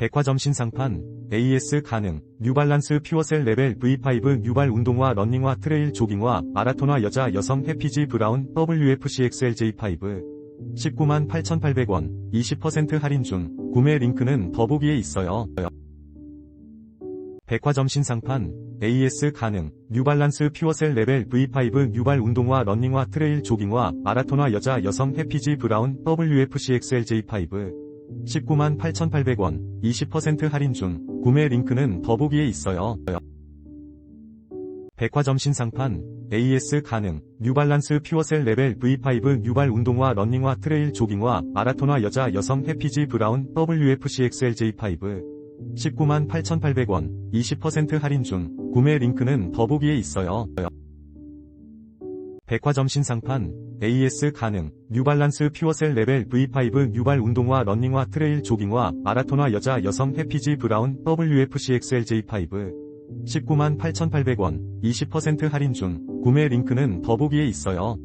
백화점 신상판, AS 가능, 뉴발란스 퓨어셀 레벨 V5 뉴발 운동화 러닝화 트레일 조깅화 마라톤화 여자 여성 해피지 브라운 WFCXLJ5 19만 8,800원 20% 할인 중 구매 링크는 더보기에 있어요. 백화점 신상판, AS 가능, 뉴발란스 퓨어셀 레벨 V5 뉴발 운동화 러닝화 트레일 조깅화 마라톤화 여자 여성 해피지 브라운 WFCXLJ5 19만 8,800원 20% 할인 중 구매 링크는 더보기에 있어요. 백화점 신상판, AS 가능, 뉴발란스 퓨어셀 레벨 V5 뉴발 운동화 러닝화 트레일 조깅화 마라톤화 여자 여성 해피지 브라운 WFCXLJ5 19만 8,800원 20% 할인 중 구매 링크는 더보기에 있어요. 백화점 신상판, AS 가능, 뉴발란스 퓨어셀 레벨 V5 뉴발 운동화 러닝화 트레일 조깅화 마라톤화 여자 여성 해피지 브라운 WFCXLJ5 19만 8,800원 20% 할인 중 구매 링크는 더보기에 있어요.